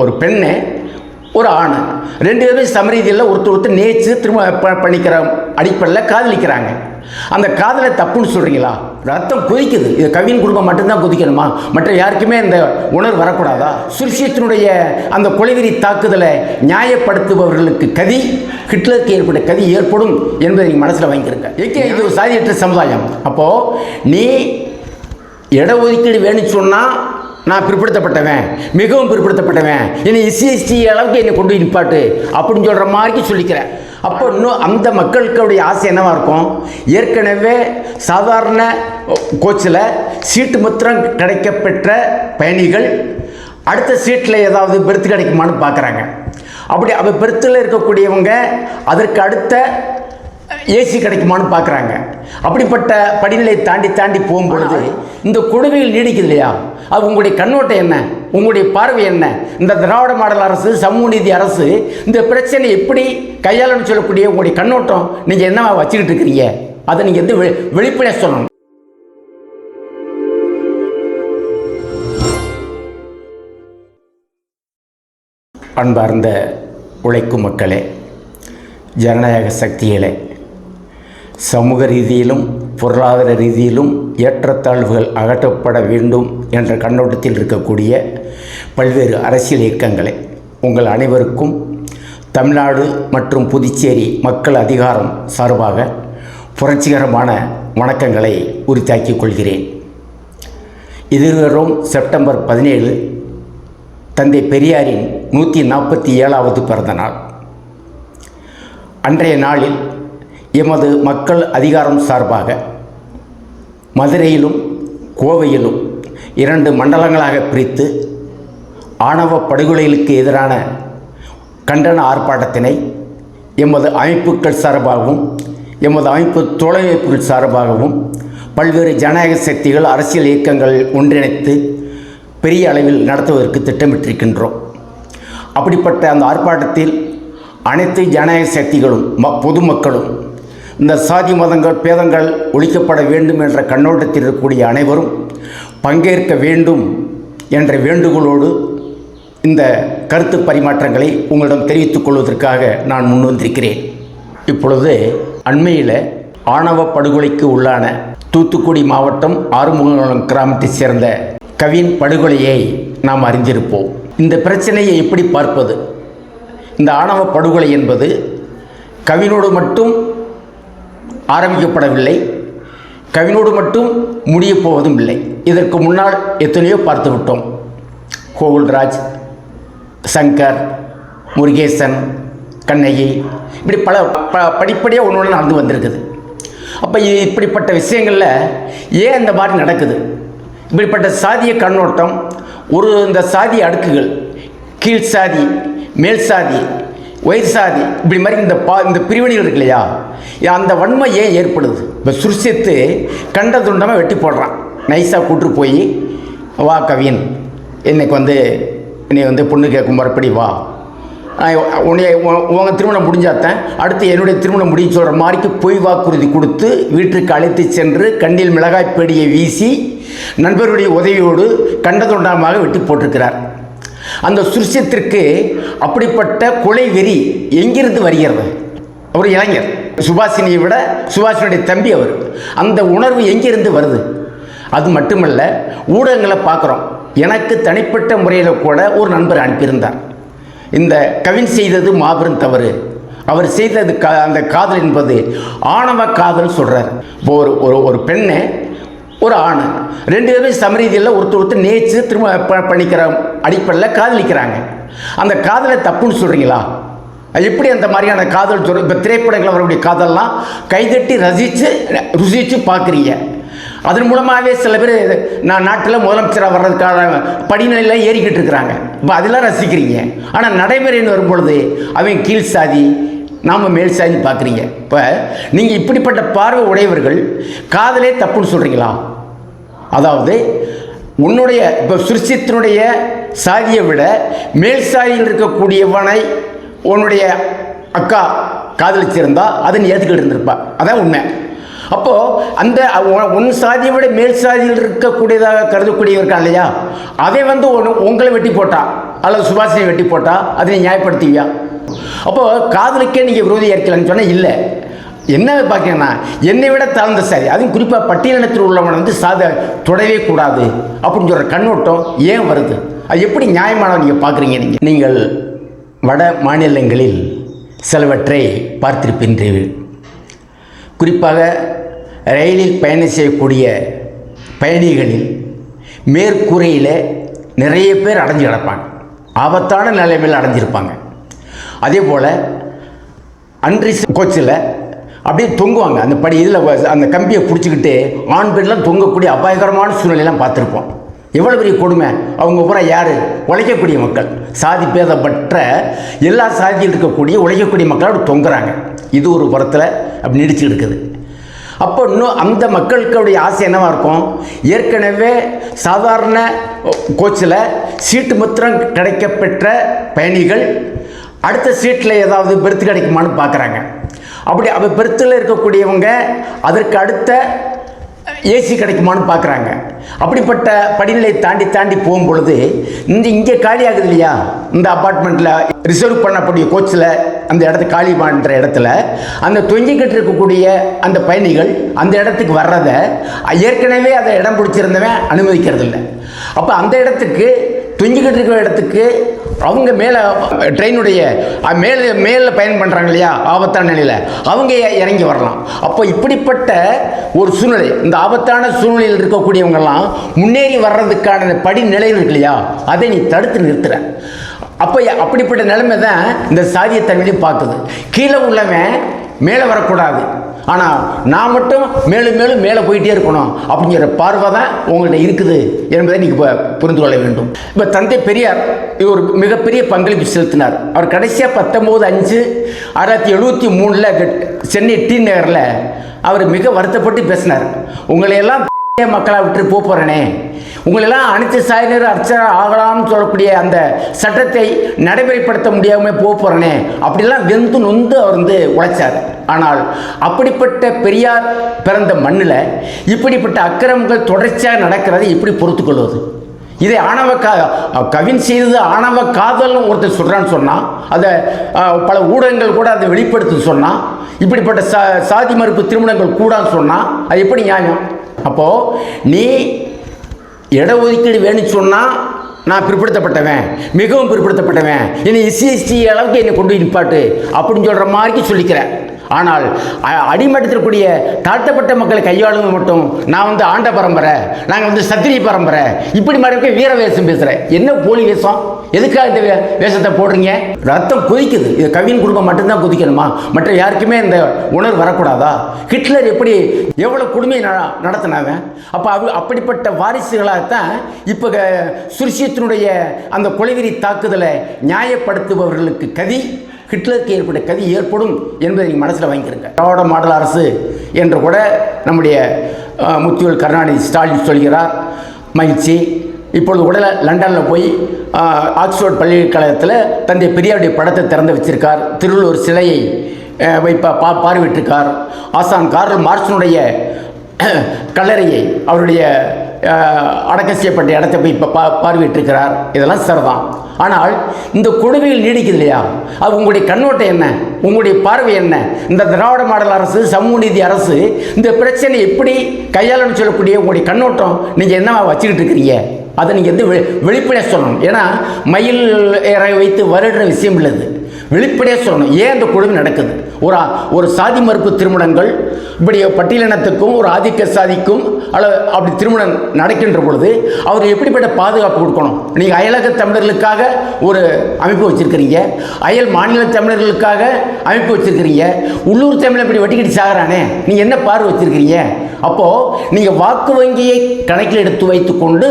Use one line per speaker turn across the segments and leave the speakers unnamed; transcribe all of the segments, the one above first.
ஒரு பெண்ணு ஒரு ஆண். ரெண்டு பேருமே சமரீதியில் ஒருத்தர் ஒருத்தர் நேச்சு திரும்ப ப- பண்ணிக்கிற அடிப்படையில் காதலிக்கிறாங்க. அந்த காதலை தப்புன்னு சொல்கிறீங்களா ரத்தம் கொதிக்குது. இது கவின் குடும்பம் மட்டும்தான் கொதிக்கணுமா? மற்ற யாருக்குமே இந்த உணர்வு வரக்கூடாதா? சுருஷியத்தினுடைய அந்த கொலைவெறி தாக்குதலை நியாயப்படுத்துபவர்களுக்கு கதி ஹிட்லருக்கு ஏற்பட்ட கதி ஏற்படும் என்பதை நீங்கள் மனசில் வாங்கியிருக்க ஏகே இது ஒரு சாதியற்ற சமுதாயம். அப்போது நீ இடஒதுக்கீடு வேணும்னு சொன்னால் நான் பிற்படுத்தப்பட்டவன் மிகவும் பிற்படுத்தப்பட்டவன். என்னை எஸ்சிஎஸ்டி அளவுக்கு என்னை கொண்டு நிற்பாட்டு நிப்பாட்டு அப்படின்னு சொல்கிற மாதிரி சொல்லிக்கிறேன். அப்போ இன்னும் அந்த மக்களுக்குடைய ஆசை என்னவாக இருக்கும்? ஏற்கனவே சாதாரண கோச்சில் சீட்டு மாத்திரம் கிடைக்கப்பெற்ற பயணிகள் அடுத்த சீட்டில் ஏதாவது பெருத்து கிடைக்குமான்னு பார்க்குறாங்க. அப்படி அவள் பெர்த்தில் இருக்கக்கூடியவங்க அதற்கு அடுத்த ஏசி கிடைக்குமான்னு பார்க்குறாங்க. அப்படிப்பட்ட படிநிலை தாண்டி தாண்டி போகும்பொழுது இந்த கொடுமைகள் நீடிக்குது இல்லையா? அது உங்களுடைய கண்ணோட்டம் என்ன? உங்களுடைய பார்வை என்ன? இந்த திராவிட மாடல் அரசு சமூக நீதி அரசு இந்த பிரச்சனை எப்படி கையாளணும்னு சொல்லக்கூடிய உங்களுடைய கண்ணோட்டம் நீங்கள் என்னவா வச்சுக்கிட்டு இருக்கிறீங்க? அதை நீங்கள் வந்து வெளி- வெளிப்படையாக சொல்லணும். அன்பார்ந்த உழைக்கும் மக்களே ஜனநாயக சக்திகளே சமூக ரீதியிலும் பொருளாதார ரீதியிலும் ஏற்றத்தாழ்வுகள் அகற்றப்பட வேண்டும் என்ற கண்ணோட்டத்தில் இருக்கக்கூடிய பல்வேறு அரசியல் இயக்கங்களை உங்கள் அனைவருக்கும் தமிழ்நாடு மற்றும் புதுச்சேரி மக்கள் அதிகாரம் சார்பாக புரட்சிகரமான வணக்கங்களை உரித்தாக்கிக் கொள்கிறேன். இதுவரும் செப்டம்பர் பதினேழு தந்தை பெரியாரின் நூற்றி நாற்பத்தி ஏழாவது பிறந்த நாள். அன்றைய நாளில் எமது மக்கள் அதிகாரம் சார்பாக மதுரையிலும் கோவையிலும் இரண்டு மண்டலங்களாக பிரித்து ஆணவ படுகொலைகளுக்கு எதிரான கண்டன ஆர்ப்பாட்டத்தினை எமது அமைப்புகள் சார்பாகவும் எமது அமைப்பு தோழமைப்புகள் சார்பாகவும் பல்வேறு ஜனநாயக சக்திகள் அரசியல் இயக்கங்கள் ஒன்றிணைத்து பெரிய அளவில் நடத்துவதற்கு திட்டமிட்டிருக்கின்றோம். அப்படிப்பட்ட அந்த ஆர்ப்பாட்டத்தில் அனைத்து ஜனநாயக சக்திகளும் ம பொதுமக்களும் இந்த சாதி மதங்கள் பேதங்கள் ஒழிக்கப்பட வேண்டும் என்ற கண்ணோட்டத்தில் இருக்கக்கூடிய அனைவரும் பங்கேற்க வேண்டும் என்ற வேண்டுகோளோடு இந்த கருத்து பரிமாற்றங்களை உங்களிடம் தெரிவித்துக் கொள்வதற்காக நான் முன்வந்திருக்கிறேன் இப்பொழுது அண்மையில் ஆணவ படுகொலைக்கு உள்ளான தூத்துக்குடி மாவட்டம் ஆறுமுகம் கிராமத்தைச் சேர்ந்த கவின் படுகொலையை நாம் அறிந்திருப்போம். இந்த பிரச்சனையை எப்படி பார்ப்பது? இந்த ஆணவ படுகொலை என்பது கவினோடு மட்டும் ஆரம்பிக்கப்படவில்லை. கவினோடு மட்டும் முடியப் போவதும் இல்லை. இதற்கு முன்னால் எத்தனையோ பார்த்து விட்டோம். கோகுல்ராஜ் சங்கர் முருகேசன் கண்ணகி இப்படி பல ப படிப்படியாக ஒன்று ஒன்று நடந்து வந்திருக்குது. அப்போ இப்படிப்பட்ட விஷயங்களில் ஏன் இந்த மாதிரி நடக்குது? இப்படிப்பட்ட சாதிய கண்ணோட்டம் ஒரு இந்த சாதிய அடுக்குகள் கீழ் சாதி மேல் சாதி உயர் சாதி இப்படி மாதிரி இந்த பா இந்த பிரிவினைகள் இருக்கு இல்லையா? அந்த வன்மை ஏன் ஏற்படுது? இப்போ சுருசித்து கண்ட துண்டமாக வெட்டி போடுறான். நைஸாக கூட்டு போய் வா கவின் இன்னைக்கு வந்து நீ வந்து பொண்ணு கேட்கும் மறுபடி வா. உன்னைய உன்னை உன் உங்கள் திருமணம் முடிஞ்சாத்தேன் அடுத்து என்னுடைய திருமணம் முடிஞ்சு சொல்கிற மாதிரிக்கு பொய் வாக்குறுதி கொடுத்து வீட்டுக்கு அழைத்து சென்று கண்ணில் மிளகாய் பேடியை வீசி நண்பருடைய உதவியோடு கண்டதொண்டாமாக வெட்டி போட்டிருக்கிறார். அந்த சுருஷத்திற்கு அப்படிப்பட்ட கொலை வெறி எங்கிருந்து வருகிறது? அவர் இளைஞர். சுபாஷினியை விட சுபாஷினுடைய தம்பி அவர். அந்த உணர்வு எங்கிருந்து வருது? அது மட்டுமல்ல ஊடகங்களை பார்க்குறோம். எனக்கு தனிப்பட்ட முறையில் கூட ஒரு நண்பர் அனுப்பியிருந்தார். இந்த கவின் செய்தது மாபெரும் தவறு. அவர் செய்தது கா அந்த காதல் என்பது ஆணவ காதல் சொல்கிறார் இப்போ ஒரு ஒரு ஒரு பெண்ணை ஒரு ஆண். ரெண்டு பேரும் சமரீதியில் ஒருத்தர் ஒருத்தர் நேச்சு திரும்ப ப- பண்ணிக்கிற அடிப்படையில் காதலிக்கிறாங்க. அந்த காதலை தப்புன்னு சொல்கிறீங்களா அது எப்படி அந்த மாதிரியான காதல் சொல் இப்போ திரைப்படங்கள் வரக்கூடிய காதல்லாம் கைதட்டி ரசித்து ருசித்து பார்க்குறீங்க அதன் மூலமாகவே சில பேர் நான் நாட்டில் முதலமைச்சராக வர்றதுக்கான படிநிலையில் ஏறிக்கிட்டு இருக்கிறாங்க. இப்போ அதெல்லாம் ரசிக்கிறீங்க. ஆனால் நடைமுறைன்னு வரும்பொழுது அவன் கீழ் சாதி நாம் மேல் சாதி பார்க்குறீங்க இப்போ நீங்கள் இப்படிப்பட்ட பார்வை உடையவர்கள் காதலே தப்புன்னு சொல்கிறீங்களா அதாவது உன்னுடைய இப்போ சுருசித்தினுடைய சாதியை விட மேல் சாதியில் இருக்கக்கூடியவனை உன்னுடைய அக்கா காதலிச்சிருந்தா அதை நீ ஏற்றுக்கிட்டு இருந்திருப்பா. அதான் உண்மை. அப்போது அந்த உன் சாதியை விட மேல் சாதியில் இருக்கக்கூடியதாக கருதக்கூடியவர் இருக்கான் இல்லையா? அதை வந்து ஒன்று உங்களை வெட்டி போட்டா அல்லது சுபாஷினை வெட்டி போட்டா அதை நீ நியாயப்படுத்துவியா? அப்போது காதலுக்கே நீங்கள் விரோதி ஏற்கலன்னு சொன்னால் இல்லை. என்ன பார்க்கணும்னா என்னை விட தாழ்ந்த சாதி அதுவும் குறிப்பாக பட்டியலினத்தில் உள்ளவனை வந்து சாத தொடவே கூடாது அப்படின்னு சொல்கிற கண்ணோட்டம் ஏன் வருது? அது எப்படி நியாயமான நீங்கள் பார்க்குறீங்க நீங்கள் நீங்கள் வட மாநிலங்களில் சிலவற்றை பார்த்திருப்பின்றீர்கள் குறிப்பாக ரயிலில் பயணம் செய்யக்கூடிய பயணிகளில் மேற்கூரையில் நிறைய பேர் அடைஞ்சு கிடப்பாங்க. ஆபத்தான நிலைமையில் அடைஞ்சிருப்பாங்க. அதே போல் அன்ரி கோச்சில் அப்படியே தொங்குவாங்க. அந்த படி இதில் அந்த கம்பியை பிடிச்சிக்கிட்டு ஆண் பெண்லாம் தொங்கக்கூடிய அபாயகரமான சூழ்நிலையெல்லாம் பார்த்துருப்போம். எவ்வளோ பெரிய கொடுமை? அவங்க பூரா யார்? உழைக்கக்கூடிய மக்கள். சாதி பேதப்பற்ற எல்லா சாதியில் இருக்கக்கூடிய உழைக்கக்கூடிய மக்கள் அப்படி தொங்குறாங்க. இது ஒரு புறத்தில் அப்படி நீடிச்சுட்டு இருக்குது அப்போ இன்னும் அந்த மக்களுடைய ஆசை என்னவாக இருக்கும்? ஏற்கனவே சாதாரண கோச்சில் சீட்டு மாத்திரம் கிடைக்கப்பெற்ற பயணிகள் அடுத்த சீட்டில் ஏதாவது பெருத்து கிடைக்குமான்னு பார்க்குறாங்க. அப்படி அவள் பெர்த்தில் இருக்கக்கூடியவங்க அதற்கு அடுத்த ஏசி கிடைக்குமான்னு பார்க்குறாங்க. அப்படிப்பட்ட படிநிலை தாண்டி தாண்டி போகும் பொழுது இந்த இங்கே காலி ஆகுது இல்லையா? இந்த அப்பார்ட்மெண்ட்டில் ரிசர்வ் பண்ணக்கூடிய கோச்சில் அந்த இடத்த காலி பண்ணுற இடத்துல அந்த தொங்கிக்கிட்டு இருக்கக்கூடிய அந்த பயணிகள் அந்த இடத்துக்கு வர்றதை ஏற்கனவே அதை இடம் பிடிச்சிருந்தவன் அனுமதிக்கிறது இல்லை அப்போ அந்த இடத்துக்கு தொங்கிக்கிட்டு இருக்கிற இடத்துக்கு அவங்க மேலே ட்ரெயினுடைய மேலே மேலே பயன் பண்ணுறாங்க இல்லையா ஆபத்தான நிலையில் அவங்க இறங்கி வரலாம்? அப்போ இப்படிப்பட்ட ஒரு சூழ்நிலை இந்த ஆபத்தான சூழ்நிலையில் இருக்கக்கூடியவங்கெல்லாம் முன்னேறி வர்றதுக்கான இந்த படி இருக்கு இல்லையா அதை நீ தடுத்து நிறுத்துற. அப்போ அப்படிப்பட்ட நிலைமை தான் இந்த சாதிய தன்மையிலையும் பார்க்குது கீழே உள்ளவன் மேலே வரக்கூடாது. ஆனால் நான் மட்டும் மேலும் மேலும் மேலே போயிட்டே இருக்கணும் அப்படிங்கிற பார்வை தான் உங்கள்கிட்ட இருக்குது என்பதை நீங்கள் புரிந்து கொள்ள வேண்டும். இப்போ தந்தை பெரியார் இவர் ஒரு மிகப்பெரிய பங்களிப்பு செலுத்தினார். அவர் கடைசியாக பத்தொம்போது அஞ்சு ஆயிரத்தி எழுபத்தி மூணில் சென்னை டி நகரில் அவர் மிக வருத்தப்பட்டு பேசினார். உங்களையெல்லாம் மக்களை விட்டு போக போகிறேனே உங்களெல்லாம் அனைத்து சாயினர் அர்ச்சனை ஆகலாம்னு சொல்லக்கூடிய அந்த சட்டத்தை நடைமுறைப்படுத்த முடியாமல் போக போகிறனே அப்படிலாம் வெந்து நொந்து அவர் வந்து உழைச்சார். ஆனால் அப்படிப்பட்ட பெரியார் பிறந்த மண்ணில் இப்படிப்பட்ட அக்கிரமங்கள் தொடர்ச்சியாக நடக்கிறதை இப்படி பொறுத்துக்கொள்வது இதை ஆணவ கா கவின் செய்தது ஆணவ காதல்னு ஒருத்தர் சொல்கிறான்னு சொன்னால் அதை பல ஊடகங்கள் கூட அதை வெளிப்படுத்து சொன்னால் இப்படிப்பட்ட சா சாதி மறுப்பு திருமணங்கள் கூடான்னு சொன்னால் அது எப்படி நியாயம்? அப்போது நீ இடஒதுக்கீடு வேணும்னு சொன்னால் நான் பிற்படுத்தப்பட்டவன் மிகவும் பிற்படுத்தப்பட்டவன். என்னை எஸ்சிஎஸ்டி அளவுக்கு என்னை கொண்டு நிற்பாட்டு அப்படின்னு சொல்கிற மாதிரி சொல்லிக்கிறேன். ஆனால் அடிமட்டத்திற்குரிய அடிமட்டத்தில் தாழ்த்தப்பட்ட மக்களை கையாளுவது மட்டும் நான் வந்து ஆண்ட பரம்பரை நாங்கள் வந்து சத்திரிய பரம்பரை. இப்படி மாதிரி வீர வேஷம் பேசுகிறேன் என்ன போலி வேஷம்? எதுக்காக இந்த வே- வேஷத்தை போடுறீங்க? ரத்தம் கொதிக்குது. இது கவின் குடும்பம் மட்டும்தான் கொதிக்கணுமா? மற்ற யாருக்குமே இந்த உணர்வு வரக்கூடாதா? ஹிட்லர் எப்படி எவ்வளோ கொடுமையை ந நடத்தினாவன் அப்போ அவ அப்படிப்பட்ட வாரிசுகளாகத்தான் இப்போ சுருசியத்தினுடைய அந்த கொலைவெறி தாக்குதலை நியாயப்படுத்துபவர்களுக்கு கதி ஹிட்லருக்கு ஏற்பட்ட கதி ஏற்படும் என்பதை நீங்கள் மனசில் வாங்கிக்கிறங்க திராவிட மாடல் அரசு என்று கூட நம்முடைய அஹ், முத்துவேல் கருணாநிதி ஸ்டாலின் சொல்கிறார். மகிழ்ச்சி. இப்பொழுது கூட லண்டனில் போய் ஆக்ஸ்போர்ட் பல்கலைக்கழகத்தில் தந்தை பெரியாருடைய படத்தை திறந்து வச்சிருக்கார். திருவள்ளுவர் சிலையை வைப்பா வைப்ப பா பார்வையிட்டிருக்கார். ஆசான் கார்ல் மார்க்ஸினுடைய கல்லறையை அவருடைய அடக்கம் செய்யப்பட்ட இடத்தை போய் இப்போ பா பார்வையிட்டிருக்கிறார். இதெல்லாம் சரிதான். ஆனால் இந்த கொடுமைகள் நீடிக்குது இல்லையா? அது உங்களுடைய கண்ணோட்டம் என்ன? உங்களுடைய பார்வை என்ன? இந்த திராவிட மாடல் அரசு சமூக நீதி அரசு இந்த பிரச்சனை எப்படி கையாளன்னு சொல்லக்கூடிய உங்களுடைய கண்ணோட்டம் நீங்கள் என்னவா வச்சுக்கிட்டு இருக்கிறீங்க? அதை நீங்கள் வந்து வெளிப்படையாக சொல்லணும். ஏன்னா மயில் இறை வைத்து வருடுற விஷயம் இல்லது வெளிப்படையாக சொல்லணும். ஏன் அந்த கொடுமை நடக்குது? ஒரு ஒரு சாதி மறுப்பு திருமணங்கள் இப்படி பட்டியலினத்துக்கும் ஒரு ஆதிக்க சாதிக்கும் அல்லது அப்படி திருமணம் நடக்கின்ற பொழுது அவர் எப்படிப்பட்ட பாதுகாப்பு கொடுக்கணும்? நீங்கள் அயலக தமிழர்களுக்காக ஒரு அமைப்பு வச்சுருக்கிறீங்க. அயல் மாநில தமிழர்களுக்காக அமைப்பு வச்சுருக்கிறீங்க. உள்ளூர் தமிழ் இப்படி வெட்டிக்கிட்டு சாகிறானே. நீங்கள் என்ன பார்வை வச்சுருக்கிறீங்க? அப்போது நீங்கள் வாக்கு வங்கியை கணக்கில் எடுத்து வைத்துக்கொண்டு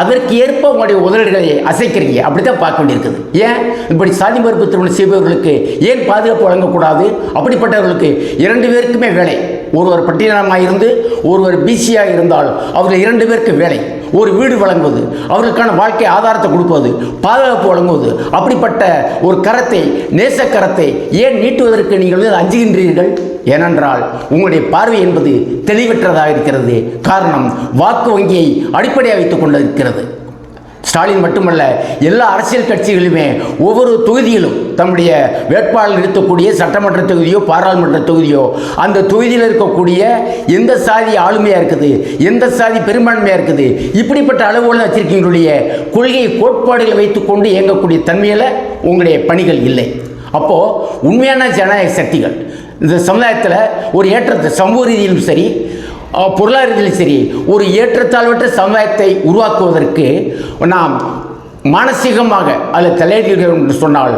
அதற்கு ஏற்ப உங்களுடைய உதவிகளை அசைக்கிறீங்க. அப்படி தான் பார்க்க வேண்டியிருக்குது. ஏன்? இப்படி சாதி மறுப்பு திருமணம் செய்வது செய்பவர்களுக்கு ஏன் பாதுகாப்பு வழங்கக்கூடாது? அப்படிப்பட்டவர்களுக்கு இரண்டு பேருக்குமே வேலை. ஒருவர் பட்டியலமாக இருந்து ஒருவர் பிசியாக இருந்தால் அவர்கள் இரண்டு பேருக்கு வேலை. ஒரு வீடு வழங்குவது அவர்களுக்கான வாழ்க்கை ஆதாரத்தை கொடுப்பது பாதுகாப்பு வழங்குவது. அப்படிப்பட்ட ஒரு கரத்தை நேசக்கரத்தை ஏன் நீட்டுவதற்கு நீங்கள் அஞ்சுகின்றீர்கள்? ஏனென்றால் உங்களுடைய பார்வை என்பது தெளிவற்றதாக இருக்கிறது. காரணம் வாக்கு வங்கியை அடிப்படையாக வைத்துக் கொண்டிருக்கிறது. ஸ்டாலின் மட்டுமல்ல எல்லா அரசியல் கட்சிகளுமே ஒவ்வொரு தொகுதியிலும் தம்முடைய வேட்பாளர் இருக்கக்கூடிய சட்டமன்ற தொகுதியோ பாராளுமன்ற தொகுதியோ அந்த தொகுதியில் இருக்கக்கூடிய எந்த சாதி ஆளுமையாக இருக்குது எந்த சாதி பெரும்பான்மையாக இருக்குது இப்படிப்பட்ட அளவுகள் வச்சிருக்கீங்களுடைய கொள்கை கோட்பாடுகளை வைத்துக்கொண்டு இயங்கக்கூடிய தன்மையில் உங்களுடைய பணிகள் இல்லை. அப்போது உண்மையான ஜனநாயக சக்திகள் இந்த சமுதாயத்தில் ஒரு ஏற்றத்தை சமூக ரீதியிலும் சரி அஹ், சரி ஒரு ஏற்றத்தாழ்வற்ற சமுதாயத்தை உருவாக்குவதற்கு நாம் மானசீகமாக அதில் தலையிடுகிறோம் என்று சொன்னால்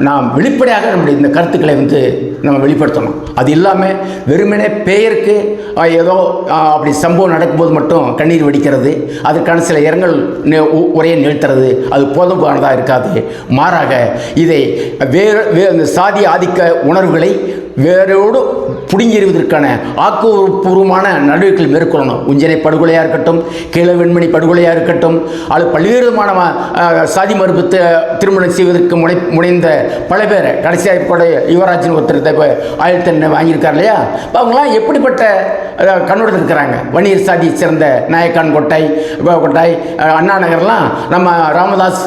நாம் வெளிப்படையாக நம்முடைய இந்த கருத்துக்களை வந்து நம்ம வெளிப்படுத்தணும். அது இல்லாமல் வெறுமனே பெயருக்கு ஏதோ அப்படி சம்பவம் நடக்கும்போது மட்டும் கண்ணீர் வெடிக்கிறது அதற்கான சில இரங்கல் உ- உரையை நிறுத்துறது அது போதுமானதாக இருக்காது. மாறாக இதை வேறு வேறு அந்த சாதி ஆதிக்க உணர்வுகளை வேரோடு புடுங்கிடுவதற்கான ஆக்கப்பூர்வமான நடவடிக்கைகள் மேற்கொள்ளணும். உஞ்சனை படுகொலையாக இருக்கட்டும் கீழே வெண்மணி படுகொலையாக இருக்கட்டும் அது பல்வேறு விதமான சாதி மறுப்பு திருமணம் செய்வதற்கு முனை முனைந்த பல பேர் கடைசியாக கூட யுவராஜன் ஒருத்தர் இப்போ ஆயிரத்தி வாங்கியிருக்கார் இல்லையா இப்போ அவங்களாம் எப்படிப்பட்ட கண்ணோடு இருக்கிறாங்க. வன்னியர் சாதியை சேர்ந்த நாயக்கான் கொட்டை இப்போ கொட்டாய் அண்ணா நகர்லாம் நம்ம ராமதாஸ்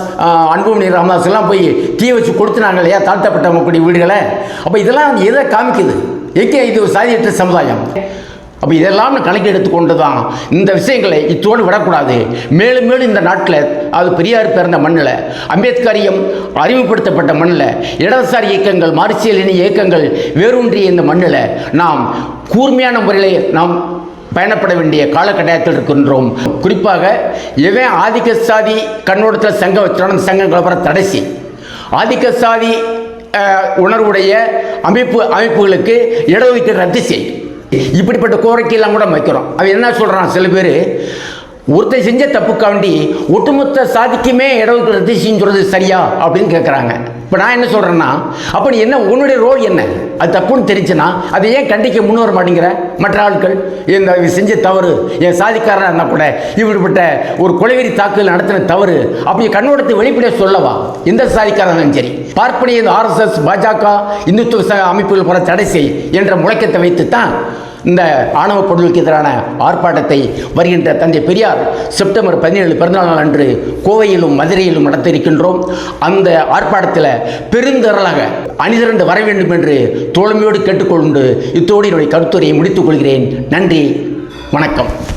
அன்புமணி ராமதாஸ்லாம் போய் தீ வச்சு கொடுத்துனாங்க இல்லையா? தாழ்த்தப்பட்டவங்க கூடிய வீடுகளை. அப்போ இதெல்லாம் எதை காமிக்குது? எங்கே இது ஒரு சாதியற்ற சமுதாயம்? அப்போ இதெல்லாம் கணக்கு எடுத்துக்கொண்டு தான் இந்த விஷயங்களை இத்தோடு விடக்கூடாது. மேலும் மேலும் இந்த நாட்டில் அது பெரியார் பிறந்த மண்ணில் அம்பேத்கரியம் அறிமுகப்படுத்தப்பட்ட மண்ணில் இடதுசாரி இயக்கங்கள் மார்க்சியல் இணை இயக்கங்கள் வேரூன்றிய இந்த மண்ணில் நாம் கூர்மையான முறையில் நாம் பயணப்பட வேண்டிய காலகட்டாயத்தில் இருக்கின்றோம். குறிப்பாக எவன் ஆதிக்க சாதி கண்ணோட்டத்தில் சங்கம் வச்சாலும் சங்கம் சங்கங்களை தடைசி. ஆதிக்க சாதி உணர்வுடைய அமைப்பு அமைப்புகளுக்கு இடஒதுக்கீடு ரத்து செய். இப்படிப்பட்ட கோரிக்கையெல்லாம் கூட வைக்கிறோம். அவன் என்ன சொல்கிறான் சில பேர் ஒருத்தர் செஞ்ச தப்புக்காண்டி ஒட்டுமொத்த சாதிக்குமே இடஒதுக்கீடு ரத்து சரியா அப்படின்னு கேட்குறாங்க இப்போ நான் என்ன சொல்கிறேன்னா அப்போ நீ என்ன உன்னுடைய ரோல் என்ன? அது தப்புன்னு தெரிஞ்சுன்னா அதை ஏன் கண்டிக்க முன் வர மாட்டேங்கிற? மற்ற ஆட்கள் இந்த செஞ்ச தவறு என் சாதிக்காரனாக இருந்தால் கூட இப்படிப்பட்ட ஒரு கொலைவெறி தாக்குதல் நடத்தின தவறு அப்படி கண்ணோடத்தை வெளிப்படையாக சொல்லவா? எந்த சாதிக்காரனும் சரி. பார்ப்பனிய இந்த ஆர்எஸ்எஸ் பாஜக இந்துத்துவ ச- அமைப்புகள் போல தடை செய் என்ற முழக்கத்தை வைத்து தான் இந்த ஆணவ பொருளுக்கு எதிரான ஆர்ப்பாட்டத்தை வருகின்ற தந்தை பெரியார் செப்டம்பர் பதினேழு பிறந்தநாள் நாள் அன்று கோவையிலும் மதுரையிலும் நடத்த இருக்கின்றோம். அந்த ஆர்ப்பாட்டத்தில் பெருந்திரளாக அணிதிரண்டு வர வேண்டும் என்று தோழமையோடு கேட்டுக்கொண்டு இத்தோடு என்னுடைய கருத்துரையை முடித்துக் கொள்கிறேன். நன்றி. வணக்கம்.